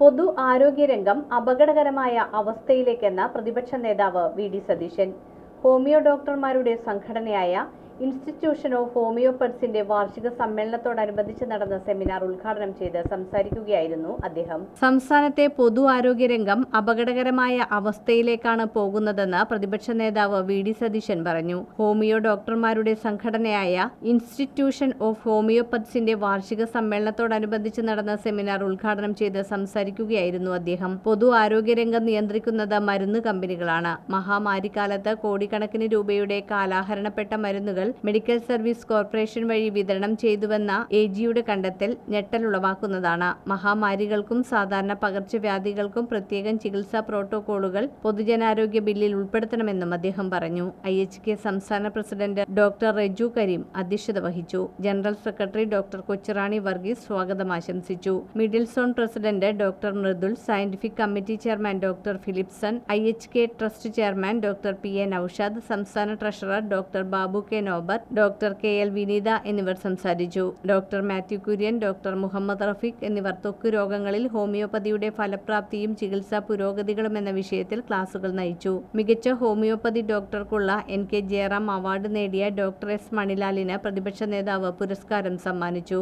പൊതു ആരോഗ്യരംഗം അപകടകരമായ അവസ്ഥയിലേക്കെന്ന പ്രതിപക്ഷ നേതാവ് വി ഡി സതീശൻ. ഹോമിയോ ഡോക്ടർമാരുടെ സംഘടനയായ ഇൻസ്റ്റിറ്റ്യൂഷൻ ഓഫ് ഹോമിയോപത്സിന്റെ വാർഷിക സമ്മേളനത്തോടനുബന്ധിച്ച് നടന്ന സെമിനാർ ഉദ്ഘാടനം ചെയ്ത് സംസാരിക്കുകയായിരുന്നു അദ്ദേഹം. സംസ്ഥാനത്തെ പൊതു ആരോഗ്യരംഗം അപകടകരമായ അവസ്ഥയിലേക്കാണ് പോകുന്നതെന്ന് പ്രതിപക്ഷ നേതാവ് വി ഡി സതീശൻ പറഞ്ഞു. ഹോമിയോ ഡോക്ടർമാരുടെ സംഘടനയായ ഇൻസ്റ്റിറ്റ്യൂഷൻ ഓഫ് ഹോമിയോപത്സിന്റെ വാർഷിക സമ്മേളനത്തോടനുബന്ധിച്ച് നടന്ന സെമിനാർ ഉദ്ഘാടനം ചെയ്ത് സംസാരിക്കുകയായിരുന്നു അദ്ദേഹം. പൊതു ആരോഗ്യരംഗം നിയന്ത്രിക്കുന്നത് മരുന്ന് കമ്പനികളാണ്. മഹാമാരിക്കാലത്ത് കോടിക്കണക്കിന് രൂപയുടെ കാലാഹരണപ്പെട്ട മരുന്നുകൾ മെഡിക്കൽ സർവീസ് കോർപ്പറേഷൻ വഴി വിതരണം ചെയ്തുവെന്ന എ ജിയുടെ കണ്ടെത്തൽ ഞെട്ടലുളവാക്കുന്നതാണ് മഹാമാരികൾക്കും സാധാരണ പകർച്ചവ്യാധികൾക്കും പ്രത്യേകം ചികിത്സാ പ്രോട്ടോകോളുകൾ പൊതുജനാരോഗ്യ ബില്ലിൽ ഉൾപ്പെടുത്തണമെന്നും അദ്ദേഹം പറഞ്ഞു. ഐ എച്ച് കെ സംസ്ഥാന പ്രസിഡന്റ് ഡോക്ടർ റെജു കരീം അധ്യക്ഷത വഹിച്ചു. General secretary doctor Kochurani Varghese സ്വാഗതം ആശംസിച്ചു. Middle zone president doctor Mridul scientific committee chairman doctor Philipson I H K trust chairman doctor P A Noushad സംസ്ഥാന treasurer doctor Babu K Nobar doctor K L Vineetha എന്നിവർ സംസാരിച്ചു. Doctor Mathew Kurian doctor Muhammad Rafeeq എന്നിവർ ത്വക്ക് രോഗങ്ങളിൽ ഹോമിയോപ്പതിയുടെ ഫലപ്രാപ്തിയും ചികിത്സാ പുരോഗതികളും എന്ന വിഷയത്തിൽ ക്ലാസുകൾ നയിച്ചു. മികച്ച ഹോമിയോപ്പതി ഡോക്ടർക്കുള്ള എൻ കെ ജയറാം അവാർഡ് നേടിയ ഡോക്ടർ എസ് മണിലാലിന് പ്രതിപക്ഷ നേതാവ് പുരസ്കാരം സമ്മാനിച്ചു.